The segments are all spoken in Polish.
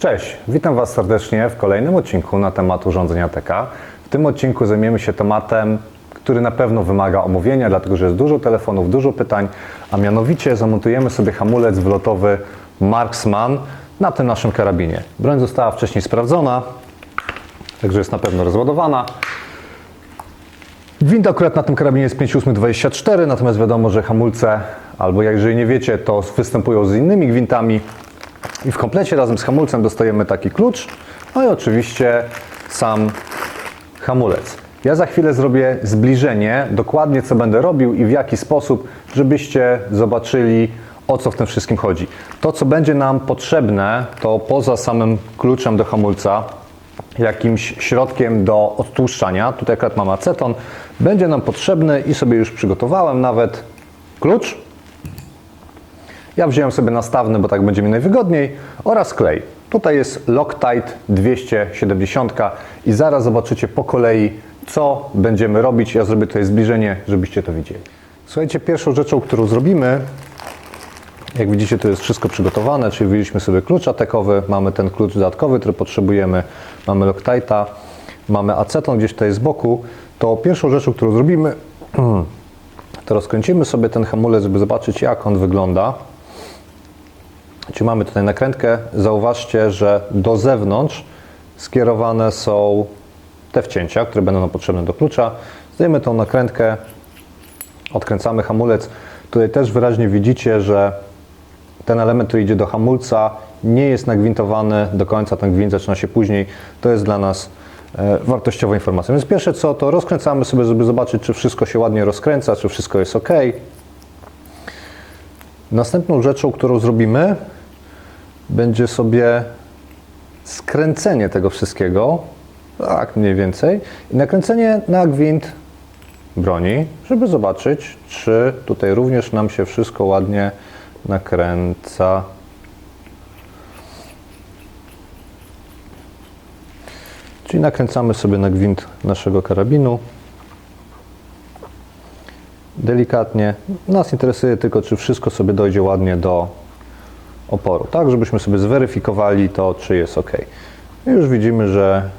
Cześć, witam Was serdecznie w kolejnym odcinku na temat urządzenia TK. W tym odcinku zajmiemy się tematem, który na pewno wymaga omówienia, dlatego że jest dużo telefonów, dużo pytań, a mianowicie zamontujemy sobie hamulec wylotowy Marksman na tym naszym karabinie. Broń została wcześniej sprawdzona, także jest na pewno rozładowana. Gwint akurat na tym karabinie jest 5824, natomiast wiadomo, że hamulce, albo jeżeli nie wiecie, to występują z innymi gwintami. I w komplecie razem z hamulcem dostajemy taki klucz, no i oczywiście sam hamulec. Ja za chwilę zrobię zbliżenie, dokładnie co będę robił i w jaki sposób, żebyście zobaczyli o co w tym wszystkim chodzi. To, co będzie nam potrzebne, to poza samym kluczem do hamulca, jakimś środkiem do odtłuszczania, tutaj akurat mam aceton, będzie nam potrzebny i sobie już przygotowałem nawet klucz. Ja wziąłem sobie nastawny, bo tak będzie mi najwygodniej, oraz klej. Tutaj jest Loctite 270 i zaraz zobaczycie po kolei, co będziemy robić. Ja zrobię tutaj zbliżenie, żebyście to widzieli. Słuchajcie, pierwszą rzeczą, którą zrobimy, jak widzicie, to jest wszystko przygotowane, czyli wzięliśmy sobie klucz atekowy, mamy ten klucz dodatkowy, który potrzebujemy, mamy Loctite'a, mamy aceton gdzieś tutaj z boku, to pierwszą rzeczą, którą zrobimy, to rozkręcimy sobie ten hamulec, żeby zobaczyć, jak on wygląda. Mamy tutaj nakrętkę. Zauważcie, że do zewnątrz skierowane są te wcięcia, które będą nam potrzebne do klucza. Zdejmy tą nakrętkę, odkręcamy hamulec. Tutaj też wyraźnie widzicie, że ten element, który idzie do hamulca, nie jest nagwintowany do końca, ten gwint zaczyna się później. To jest dla nas e, wartościowa informacja. Więc pierwsze co, to rozkręcamy sobie, żeby zobaczyć, czy wszystko się ładnie rozkręca, czy wszystko jest ok. Następną rzeczą, którą zrobimy, będzie sobie skręcenie tego wszystkiego, tak mniej więcej, i nakręcenie na gwint broni, żeby zobaczyć, czy tutaj również nam się wszystko ładnie nakręca. Czyli nakręcamy sobie na gwint naszego karabinu. Delikatnie. Nas interesuje tylko, czy wszystko sobie dojdzie ładnie do oporu, tak, żebyśmy sobie zweryfikowali to, czy jest ok. I już widzimy, że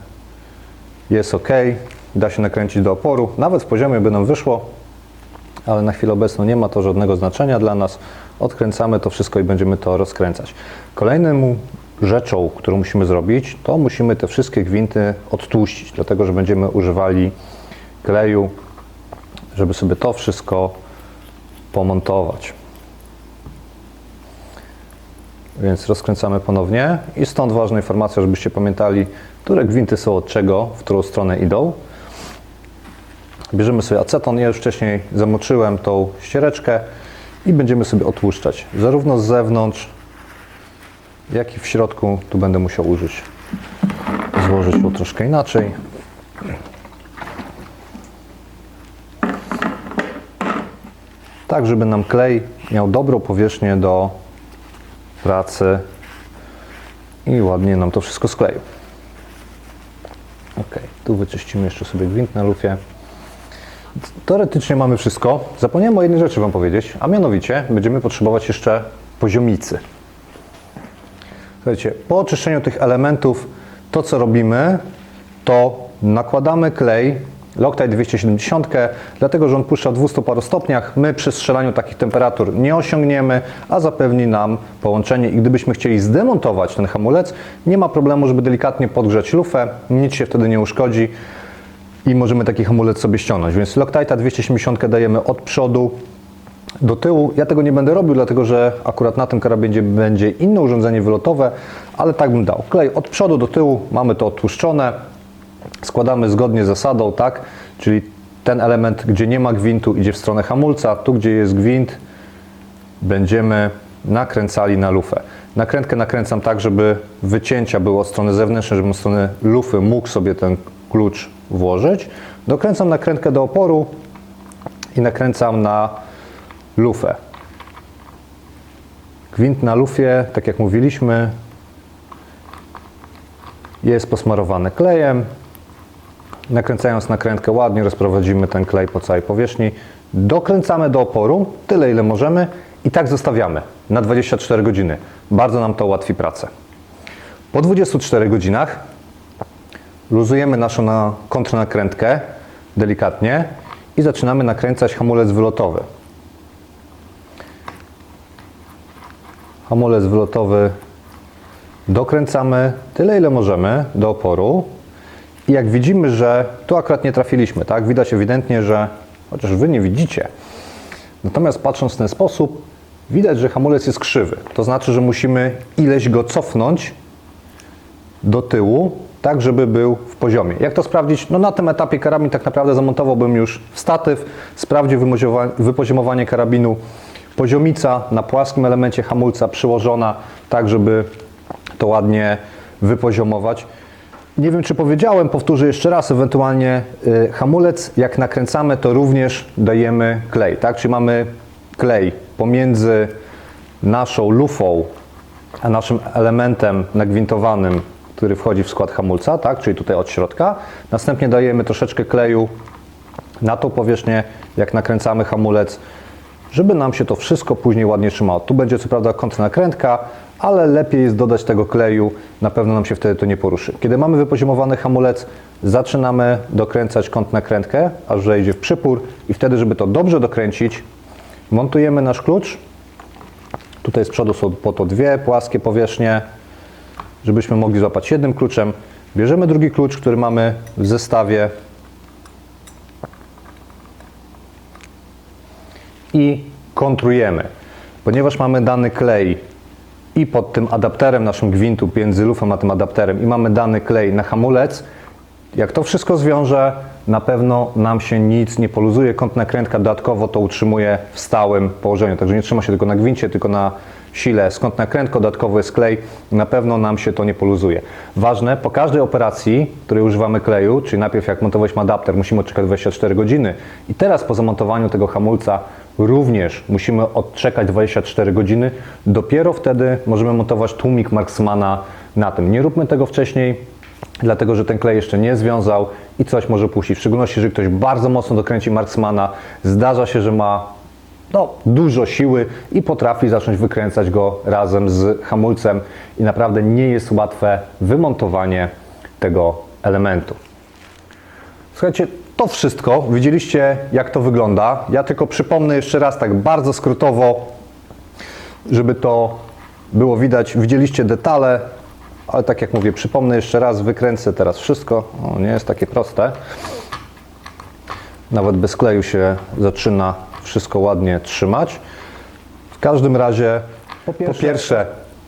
jest ok, da się nakręcić do oporu, nawet w poziomie by nam wyszło, ale na chwilę obecną nie ma to żadnego znaczenia dla nas. Odkręcamy to wszystko i będziemy to rozkręcać. Kolejną rzeczą, którą musimy zrobić, to musimy te wszystkie gwinty odtłuścić, dlatego że będziemy używali kleju, żeby sobie to wszystko pomontować. Więc rozkręcamy ponownie i stąd ważna informacja, żebyście pamiętali, które gwinty są od czego, w którą stronę idą. Bierzemy sobie aceton, ja już wcześniej zamoczyłem tą ściereczkę i będziemy sobie otłuszczać, zarówno z zewnątrz, jak i w środku. Tu będę musiał użyć, złożyć ją troszkę inaczej. Tak, żeby nam klej miał dobrą powierzchnię do pracy i ładnie nam to wszystko skleił. Ok, tu wyczyścimy jeszcze sobie gwint na lufie. Teoretycznie mamy wszystko. Zapomniałem o jednej rzeczy Wam powiedzieć, a mianowicie będziemy potrzebować jeszcze poziomicy. Słuchajcie, po oczyszczeniu tych elementów, to co robimy, to nakładamy klej Loctite 270, dlatego że on puszcza w 200 paru stopniach. My przy strzelaniu takich temperatur nie osiągniemy, a zapewni nam połączenie. I gdybyśmy chcieli zdemontować ten hamulec, nie ma problemu, żeby delikatnie podgrzać lufę, nic się wtedy nie uszkodzi i możemy taki hamulec sobie ściągnąć. Więc Loctite 270 dajemy od przodu do tyłu. Ja tego nie będę robił, dlatego że akurat na tym karabinie będzie inne urządzenie wylotowe, ale tak bym dał. Klej od przodu do tyłu, mamy to odtłuszczone, składamy zgodnie z zasadą, tak? Czyli ten element, gdzie nie ma gwintu, idzie w stronę hamulca, tu gdzie jest gwint, będziemy nakręcali na lufę. Nakrętkę nakręcam tak, żeby wycięcia były od strony zewnętrznej, żebym od strony lufy mógł sobie ten klucz włożyć. Dokręcam nakrętkę do oporu i nakręcam na lufę. Gwint na lufie, tak jak mówiliśmy, jest posmarowany klejem. Nakręcając nakrętkę ładnie rozprowadzimy ten klej po całej powierzchni. Dokręcamy do oporu, tyle ile możemy i tak zostawiamy na 24 godziny. Bardzo nam to ułatwi pracę. Po 24 godzinach luzujemy naszą na kontrnakrętkę delikatnie i zaczynamy nakręcać hamulec wylotowy. Hamulec wylotowy dokręcamy tyle, ile możemy do oporu. I jak widzimy, że tu akurat nie trafiliśmy, tak? Widać ewidentnie, że chociaż Wy nie widzicie. Natomiast patrząc w ten sposób, widać, że hamulec jest krzywy. To znaczy, że musimy ileś go cofnąć do tyłu, tak żeby był w poziomie. Jak to sprawdzić? No na tym etapie karabin tak naprawdę zamontowałbym już w statyw, sprawdził wypoziomowanie karabinu, poziomica na płaskim elemencie hamulca przyłożona, tak żeby to ładnie wypoziomować. Nie wiem, czy powiedziałem, powtórzę jeszcze raz, ewentualnie y, hamulec, jak nakręcamy, to również dajemy klej, tak? Czyli mamy klej pomiędzy naszą lufą, a naszym elementem nagwintowanym, który wchodzi w skład hamulca, tak? Czyli tutaj od środka. Następnie dajemy troszeczkę kleju na tą powierzchnię, jak nakręcamy hamulec, żeby nam się to wszystko później ładnie trzymało. Tu będzie co prawda kontrnakrętka, ale lepiej jest dodać tego kleju, na pewno nam się wtedy to nie poruszy. Kiedy mamy wypoziomowany hamulec, zaczynamy dokręcać kątnakrętkę, aż wejdzie w przypór i wtedy, żeby to dobrze dokręcić, montujemy nasz klucz. Tutaj z przodu są po to dwie płaskie powierzchnie, żebyśmy mogli złapać jednym kluczem. Bierzemy drugi klucz, który mamy w zestawie i kontrujemy. Ponieważ mamy dany klej i pod tym adapterem naszym gwintu, między lufą a tym adapterem i mamy dany klej na hamulec, jak to wszystko zwiąże, na pewno nam się nic nie poluzuje. Kąt nakrętka dodatkowo to utrzymuje w stałym położeniu. Także nie trzyma się tylko na gwincie, tylko na sile. Skąd nakrętko dodatkowo jest klej, na pewno nam się to nie poluzuje. Ważne, po każdej operacji, której używamy kleju, czyli najpierw jak montowaliśmy adapter, musimy odczekać 24 godziny i teraz po zamontowaniu tego hamulca również musimy odczekać 24 godziny. Dopiero wtedy możemy montować tłumik Marksmana na tym. Nie róbmy tego wcześniej, dlatego że ten klej jeszcze nie związał i coś może puścić. W szczególności, jeżeli ktoś bardzo mocno dokręci Marksmana, zdarza się, że ma no, dużo siły i potrafi zacząć wykręcać go razem z hamulcem i naprawdę nie jest łatwe wymontowanie tego elementu. Słuchajcie, to wszystko. Widzieliście, jak to wygląda. Ja tylko przypomnę jeszcze raz, tak bardzo skrótowo, żeby to było widać. Widzieliście detale, ale tak jak mówię, przypomnę jeszcze raz, wykręcę teraz wszystko. O, nie jest takie proste. Nawet bez kleju się zaczyna wszystko ładnie trzymać. W każdym razie, po pierwsze, po pierwsze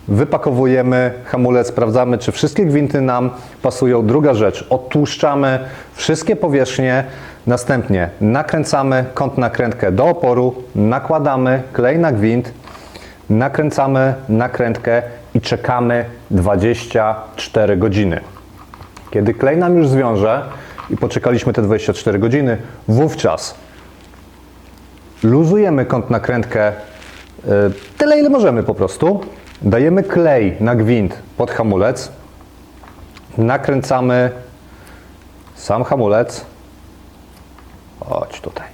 wypakowujemy hamulec, sprawdzamy, czy wszystkie gwinty nam pasują. Druga rzecz, odtłuszczamy wszystkie powierzchnie. Następnie nakręcamy kąt nakrętkę do oporu, nakładamy klej na gwint, nakręcamy nakrętkę i czekamy 24 godziny. Kiedy klej nam już zwiąże i poczekaliśmy te 24 godziny, wówczas luzujemy kąt nakrętkę y, tyle, ile możemy po prostu. Dajemy klej na gwint pod hamulec, nakręcamy sam hamulec. Chodź tutaj.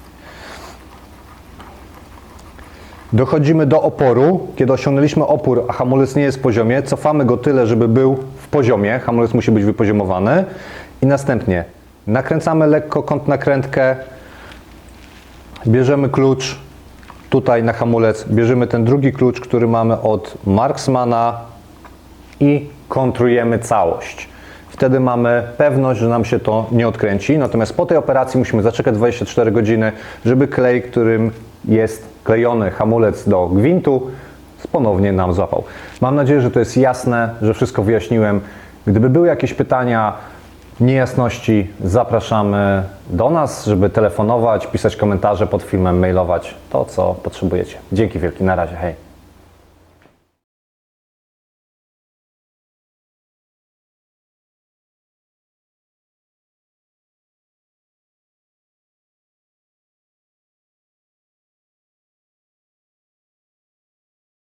Dochodzimy do oporu. Kiedy osiągnęliśmy opór, a hamulec nie jest w poziomie, cofamy go tyle, żeby był w poziomie. Hamulec musi być wypoziomowany. I następnie nakręcamy lekko kąt nakrętkę, bierzemy klucz tutaj na hamulec, bierzemy ten drugi klucz, który mamy od Marksmana i kontrujemy całość. Wtedy mamy pewność, że nam się to nie odkręci. Natomiast po tej operacji musimy zaczekać 24 godziny, żeby klej, którym jest klejony hamulec do gwintu, ponownie nam złapał. Mam nadzieję, że to jest jasne, że wszystko wyjaśniłem. Gdyby były jakieś pytania, niejasności, zapraszamy do nas, żeby telefonować, pisać komentarze pod filmem, mailować to, co potrzebujecie. Dzięki wielkie, na razie, hej.